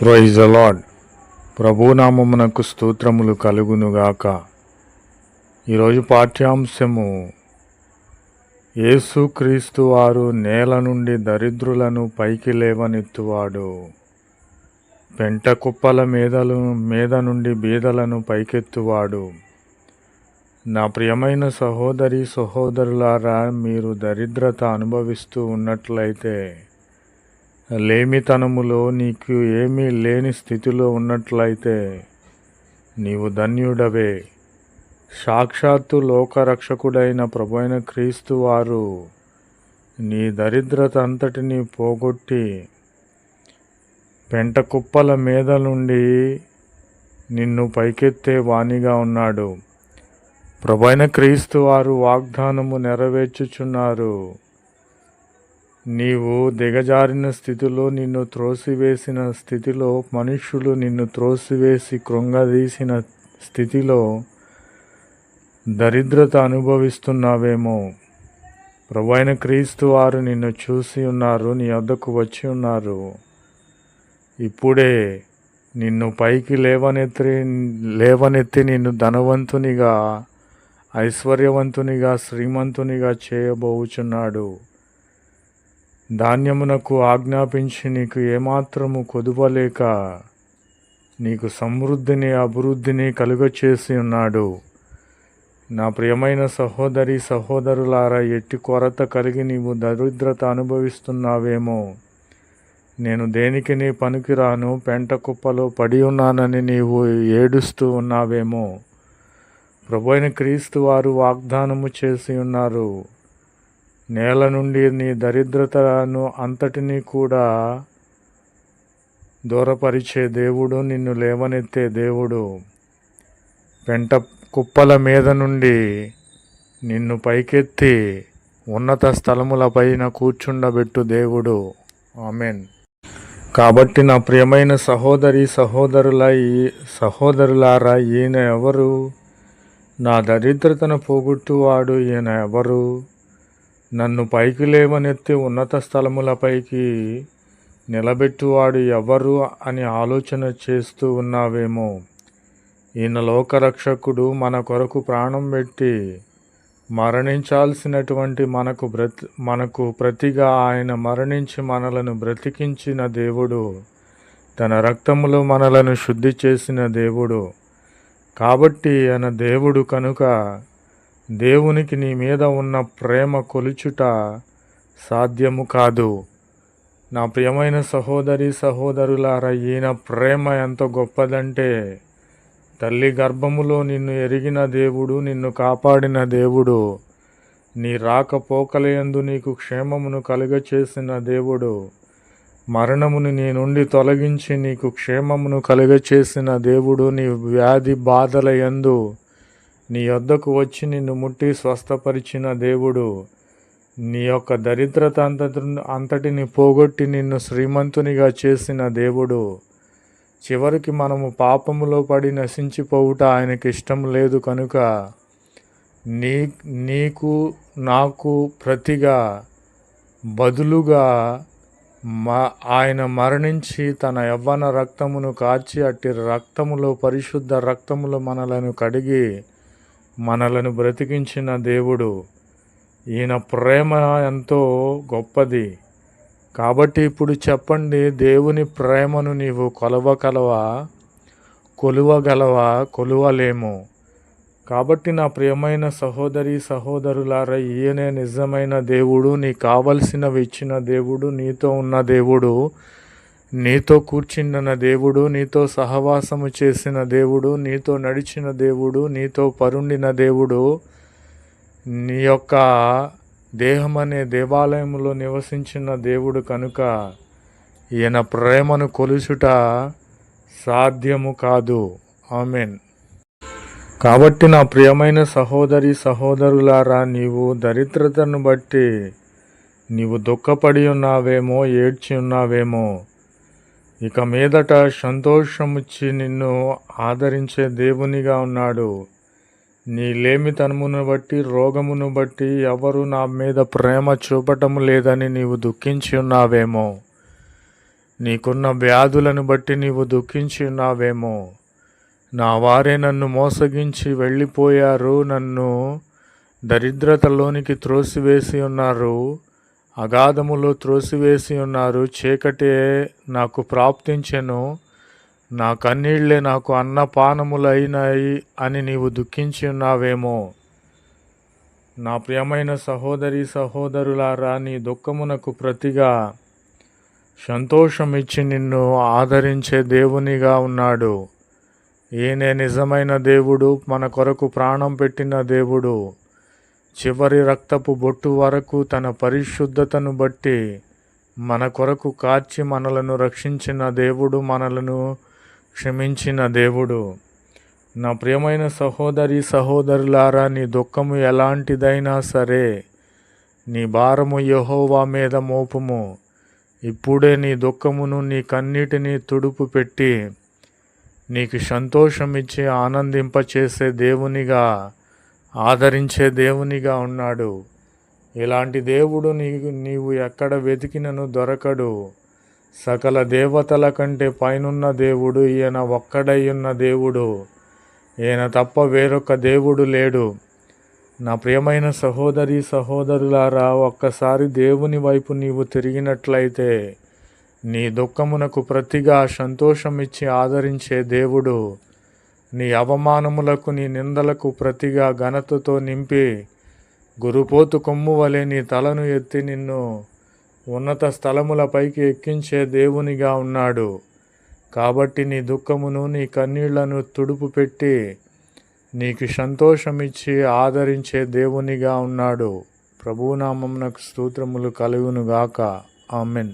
Praise అలాడ్ ప్రభునామమునకు స్తోత్రములు కలుగునుగాక. ఈరోజు పాఠ్యాంశము యేసుక్రీస్తు వారు నేల నుండి దరిద్రులను పైకి లేవనెత్తువాడు. పెంట కుప్పల మీదలు మీద నుండి బీదలను పైకెత్తువాడు. నా ప్రియమైన సహోదరి సహోదరులారా మీరు దరిద్రత అనుభవిస్తూ ఉన్నట్లయితే లేమితనములో నీకు ఏమీ లేని స్థితిలో ఉన్నట్లయితే నీవు ధన్యుడవే. సాక్షాత్తు లోకరక్షకుడైన ప్రభైన క్రీస్తు వారు నీ దరిద్రత అంతటిని పోగొట్టి పెంట కుప్పల మీద నుండి నిన్ను పైకెత్తే వాణిగా ఉన్నాడు. ప్రభైన క్రీస్తు వారు వాగ్దానము నెరవేర్చుచున్నారు. నీవు దిగజారిన స్థితిలో నిన్ను త్రోసివేసిన స్థితిలో మనుష్యులు నిన్ను త్రోసివేసి కృంగదీసిన స్థితిలో దరిద్రత అనుభవిస్తున్నావేమో. ప్రభైన క్రీస్తు వారు నిన్ను చూసి ఉన్నారు నీ వద్దకు వచ్చి ఉన్నారు. ఇప్పుడే నిన్ను పైకి లేవనెత్తి లేవనెత్తి నిన్ను ధనవంతునిగా ఐశ్వర్యవంతునిగా శ్రీమంతునిగా చేయబోచున్నాడు. ధాన్యమునకు ఆజ్ఞాపించి నీకు ఏమాత్రము కొదువలేక నీకు సమృద్ధిని అభివృద్ధిని కలుగచేసి ఉన్నాడు. నా ప్రియమైన సహోదరి సహోదరులారా ఎట్టి కొరత కలిగి నీవు దరిద్రత అనుభవిస్తున్నావేమో నేను దేనికి నీ పనికిరాను పెంట కుప్పలో పడి ఉన్నానని నీవు ఏడుస్తూ ఉన్నావేమో ప్రభు అయిన క్రీస్తు వారు వాగ్దానము చేసి ఉన్నారు. నేల నుండి నీ దరిద్రతను అంతటినీ కూడా దూరపరిచే దేవుడు నిన్ను లేవనెత్తే దేవుడు. పెంట కుప్పల మీద నుండి నిన్ను పైకెత్తి ఉన్నత స్థలములపైన కూర్చుండబెట్టు దేవుడు. ఆమెన్. కాబట్టి నా ప్రియమైన సహోదరి సహోదరుల ఈ సహోదరులారా ఈయన ఎవరు? నా దరిద్రతను పోగొట్టువాడు ఈయన ఎవరు? నన్ను పైకి లేవనెత్తి ఉన్నత స్థలములపైకి నిలబెట్టువాడు ఎవరు అని ఆలోచన చేస్తూ ఉన్నావేమో. ఈయన లోకరక్షకుడు మన కొరకు ప్రాణం పెట్టి మరణించాల్సినటువంటి మనకు బ్రతి మనకు ప్రతిగా ఆయన మరణించి మనలను బ్రతికించిన దేవుడు తన రక్తములో మనలను శుద్ధి చేసిన దేవుడు. కాబట్టి ఆయన దేవుడు కనుక దేవునికి నీ మీద ఉన్న ప్రేమ కొలుచుట సాధ్యము కాదు. నా ప్రియమైన సహోదరి సహోదరులారా ఈయన ప్రేమ ఎంత గొప్పదంటే తల్లి గర్భములో నిన్ను ఎరిగిన దేవుడు నిన్ను కాపాడిన దేవుడు నీ రాకపోకలయందు నీకు క్షేమమును కలుగచేసిన దేవుడు మరణమును నీ నుండి తొలగించి నీకు క్షేమమును కలుగచేసిన దేవుడు నీ వ్యాధి బాధల యందు నీ వద్దకు వచ్చి నిన్ను ముట్టి స్వస్థపరిచిన దేవుడు నీ యొక్క దరిద్రత అంతటి అంతటిని పోగొట్టి నిన్ను శ్రీమంతునిగా చేసిన దేవుడు చివరికి మనము పాపములో పడి నశించిపోవుట ఆయనకి ఇష్టం లేదు కనుక నీ నీకు నాకు ప్రతిగా బదులుగా మా ఆయన మరణించి తన యవ్వన రక్తమును కార్చి అట్టి రక్తములో పరిశుద్ధ రక్తములో మనలను కడిగి మనలను బ్రతికించిన దేవుడు ఈయన ప్రేమ ఎంతో గొప్పది. కాబట్టి ఇప్పుడు చెప్పండి దేవుని ప్రేమను నీవు కొలవగలవా కొలువగలవా కొలువలేము. కాబట్టి నా ప్రియమైన సహోదరి సహోదరులారా ఈయనే నిజమైన దేవుడు నీ కావలసినవి ఇచ్చిన దేవుడు నీతో ఉన్న దేవుడు. నీతో కూర్చున్న దేవుడు నీతో సహవాసము చేసిన దేవుడు నీతో నడిచిన దేవుడు నీతో పరుండిన దేవుడు నీ యొక్క దేహం అనే దేవాలయంలో నివసించిన దేవుడు కనుక ఈయన ప్రేమను కొలుచుట సాధ్యము కాదు. ఆమెన్. కాబట్టి నా ప్రియమైన సహోదరి సహోదరులారా నీవు దరిద్రతను బట్టి నీవు దుఃఖపడి ఉన్నావేమో ఏడ్చి ఉన్నావేమో ఇక మీదట సంతోషముచ్చి నిన్ను ఆదరించే దేవునిగా ఉన్నాడు. నీ లేమితనమును బట్టి రోగమును బట్టి ఎవరు నా మీద ప్రేమ చూపటం లేదని నీవు దుఃఖించి ఉన్నావేమో. నీకున్న వ్యాధులను బట్టి నీవు దుఃఖించి ఉన్నావేమో. నా వారే నన్ను మోసగించి వెళ్ళిపోయారు నన్ను దరిద్రతలోనికి త్రోసివేసి ఉన్నారు. అగాధములో త్రోసివేసి ఉన్నారు. చీకటే నాకు ప్రాప్తించెను. నా కన్నీళ్ళే నాకు అన్నపానములైనాయి అని నీవు దుఃఖించి ఉన్నావేమో. నా ప్రియమైన సహోదరి సహోదరులారా నీ దుఃఖమునకు ప్రతిగా సంతోషమిచ్చి నిన్ను ఆదరించే దేవునిగా ఉన్నాడు. ఈయనే నిజమైన దేవుడు మన కొరకు ప్రాణం పెట్టిన దేవుడు. చివరి రక్తపు బొట్టు వరకు తన పరిశుద్ధతను బట్టి మన కొరకు కార్చి మనలను రక్షించిన దేవుడు మనలను క్షమించిన దేవుడు. నా ప్రియమైన సహోదరి సహోదరులారా నీ దుఃఖము ఎలాంటిదైనా సరే నీ భారము యహోవా మీద మోపము. ఇప్పుడే నీ దుఃఖమును నీ కన్నీటిని తుడుపు పెట్టి నీకు సంతోషమిచ్చి ఆనందింపచేసే దేవునిగా ఆదరించే దేవునిగా ఉన్నాడు. ఇలాంటి దేవుడు నీకు నీవు ఎక్కడ వెతికినను దొరకడు. సకల దేవతల కంటే పైనున్న దేవుడు ఈయన ఒక్కడయ్యున్న దేవుడు. ఈయన తప్ప వేరొక దేవుడు లేడు. నా ప్రియమైన సహోదరి సహోదరులారా ఒక్కసారి దేవుని వైపు నీవు తిరిగినట్లయితే నీ దుఃఖమునకు ప్రతిగా సంతోషమిచ్చి ఆదరించే దేవుడు. నీ అవమానములకు నీ నిందలకు ప్రతిగా ఘనతతో నింపి గురుపోతు కొమ్ము వలె నీ తలను ఎత్తి నిన్ను ఉన్నత స్థలములపైకి ఎక్కించే దేవునిగా ఉన్నాడు. కాబట్టి నీ దుఃఖమును నీ కన్నీళ్ళను తుడుపు పెట్టి నీకు సంతోషమిచ్చి ఆదరించే దేవునిగా ఉన్నాడు. ప్రభునామమునకు స్తోత్రములు కలుగునుగాక. ఆమెన్.